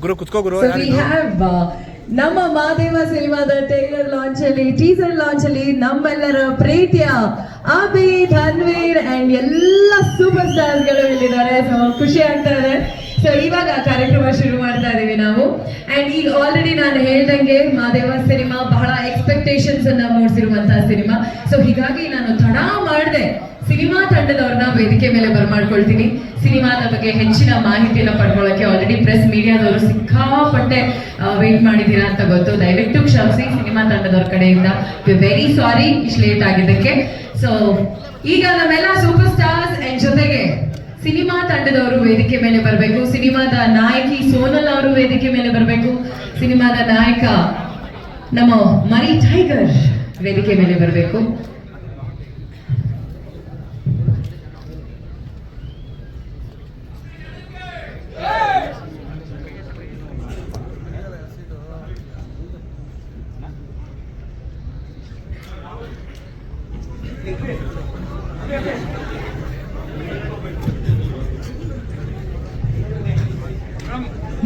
ಗುರು ಕುತ್ಕೋ ಗುರು uh, ನಮ್ಮ ಮಾದೇವ ಸಿನಿಮಾದ ಟೈಲರ್ ಲಾಂಚ್ ಅಲ್ಲಿ ಟೀಸರ್ ಲಾಂಚ್ ಅಲ್ಲಿ ನಮ್ಮೆಲ್ಲರ ಪ್ರೀತಿಯ ಅಭಿ ಧನ್ವೀರ್ ಅಂಡ್ ಎಲ್ಲ ಸೂಪರ್ ಸ್ಟಾರ್ಸ್ಗಳು ಇಲ್ಲಿದ್ದಾರೆ. ಖುಷಿ ಆಗ್ತಾ ಇದೆ. ಸೊ ಇವಾಗ ಕಾರ್ಯಕ್ರಮ ಶುರು ಮಾಡ್ತಾ ಇದೀವಿ ನಾವು. ಅಂಡ್ ಈಗ ಆಲ್ರೆಡಿ ನಾನು ಹೇಳ್ದಂಗೆ ಮಾದೇವ ಸಿನಿಮಾ ಬಹಳ ಎಕ್ಸ್ಪೆಕ್ಟೇಷನ್ಸ್ ಅನ್ನ ಮೂಡಿಸಿರುವಂತಹ ಸಿನಿಮಾ ಸೊ ಹೀಗಾಗಿ ನಾನು ತಡ ಮಾಡಿದೆ ಸಿನಿಮಾ ತಂಡದವ್ರನ್ನ ವೇದಿಕೆ ಮೇಲೆ ಬರ್ಮಾಡ್ಕೊಳ್ತೀನಿ. ಸಿನಿಮಾದ ಬಗ್ಗೆ ಹೆಚ್ಚಿನ ಮಾಹಿತಿಯನ್ನು ಪಡ್ಕೊಳ್ಳೋಕೆ ಆಲ್ರೆಡಿ ಪ್ರೆಸ್ ಮೀಡಿಯಾದವರು ಸಿಕ್ಕಾಪಟ್ಟೆ ವೇಟ್ ಮಾಡಿದ್ದೀರಾ ಅಂತ ಗೊತ್ತು. ದಯವಿಟ್ಟು ಕ್ಷಮಿಸಿ ಸಿನಿಮಾ ತಂಡದವ್ರ ಕಡೆಯಿಂದ. ವೆರಿ ಸಾರಿ ಇಷ್ಟು ಲೇಟ್ ಆಗಿದ್ದಕ್ಕೆ. ಸೊ ಈಗ ನಮ್ಮೆಲ್ಲ ಸೂಪರ್ ಸಿನಿಮಾ ತಂಡದವರು ವೇದಿಕೆ ಮೇಲೆ ಬರಬೇಕು. ಸಿನಿಮಾದ ನಾಯಕಿ ಸೋನಲ್ ಅವರು ವೇದಿಕೆ ಮೇಲೆ ಬರಬೇಕು. ಸಿನಿಮಾದ ನಾಯಕ ನಮ್ಮ ಮರಿ ಟೈಗರ್ ವೇದಿಕೆ ಮೇಲೆ ಬರಬೇಕು.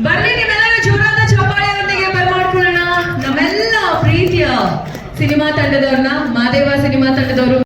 ಬರ್ಲಿ ನೀವೆಲ್ಲರೂ ಜೋರಾದ ಚಪ್ಪಾಳೆಯೊಂದಿಗೆ ಬರ್ಮಾಡ್ಕೊಳ್ಳೋಣ ನಮ್ಮೆಲ್ಲ ಪ್ರೀತಿಯ ಸಿನಿಮಾ ತಂಡದವ್ರನ್ನ ಮಾದೇವ ಸಿನಿಮಾ ತಂಡದವರು.